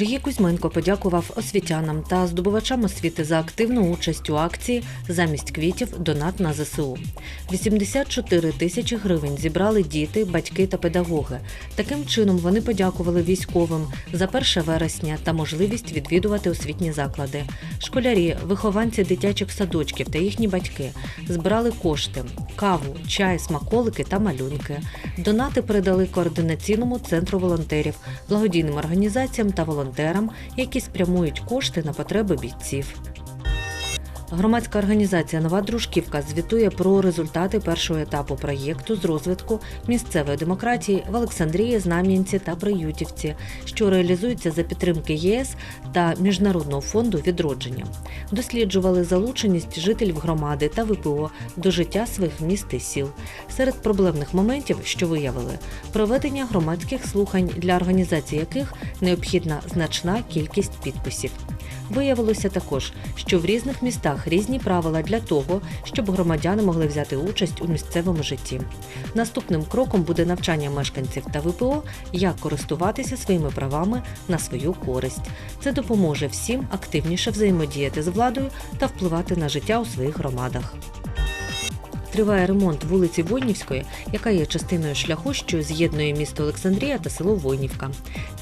Сергій Кузьменко подякував освітянам та здобувачам освіти за активну участь у акції замість квітів донат на ЗСУ. 84 тисячі гривень зібрали діти, батьки та педагоги. Таким чином вони подякували військовим за 1 вересня та можливість відвідувати освітні заклади. Школярі, вихованці дитячих садочків та їхні батьки збирали кошти, каву, чай, смаколики та малюнки. Донати передали координаційному центру волонтерів, благодійним організаціям та волонтерам, які спрямують кошти на потреби бійців. Громадська організація Нова Дружківка звітує про результати першого етапу проєкту з розвитку місцевої демократії в Олександрії, Знам'янці та Приютівці, що реалізується за підтримки ЄС та Міжнародного фонду відродження. Досліджували залученість жителів громади та ВПО до життя своїх міст і сіл. Серед проблемних моментів, що виявили, проведення громадських слухань, для організації яких необхідна значна кількість підписів. Виявилося також, що в різних містах різні правила для того, щоб громадяни могли взяти участь у місцевому житті. Наступним кроком буде навчання мешканців та ВПО, як користуватися своїми правами на свою користь. Це допоможе всім активніше взаємодіяти з владою та впливати на життя у своїх громадах. Триває ремонт вулиці Войнівської, яка є частиною шляху, що з'єднує місто Олександрія та село Войнівка.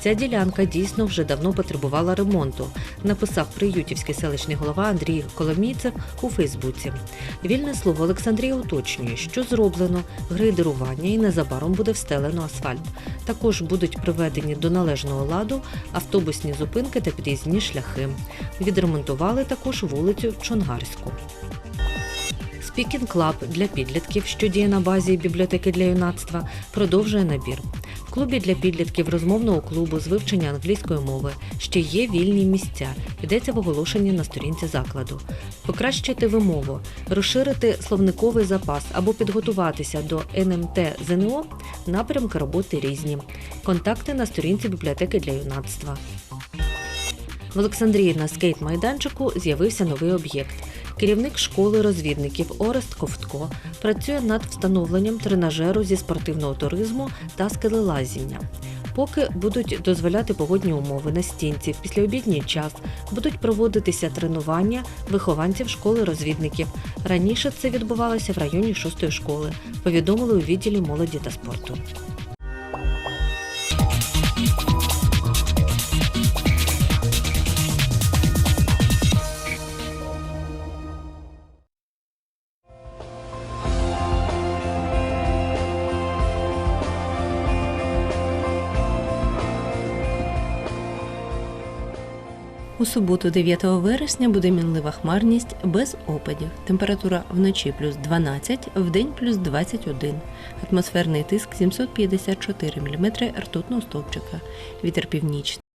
Ця ділянка дійсно вже давно потребувала ремонту, написав приютівський селищний голова Андрій Коломійцев у Фейсбуці. Вільне слово Олександрія уточнює, що зроблено грейдерування і незабаром буде встелено асфальт. Також будуть приведені до належного ладу автобусні зупинки та під'їзні шляхи. Відремонтували також вулицю Чонгарську. Спікінг Клаб для підлітків, що діє на базі бібліотеки для юнацтва, продовжує набір. В клубі для підлітків розмовного клубу з вивчення англійської мови ще є вільні місця. Йдеться в оголошенні на сторінці закладу. Покращити вимову, розширити словниковий запас або підготуватися до НМТ ЗНО напрямки роботи різні. Контакти на сторінці бібліотеки для юнацтва. В Олександрії на скейт-майданчику з'явився новий об'єкт. Керівник школи розвідників Орест Ковтко працює над встановленням тренажеру зі спортивного туризму та скелелазіння. Поки будуть дозволяти погодні умови на стінці, в післяобідній час будуть проводитися тренування вихованців школи розвідників. Раніше це відбувалося в районі шостої школи, повідомили у відділі молоді та спорту. У суботу, 9 вересня, буде мінлива хмарність без опадів. Температура вночі плюс 12, вдень плюс 21. Атмосферний тиск 754 мм ртутного стовпчика. Вітер північний.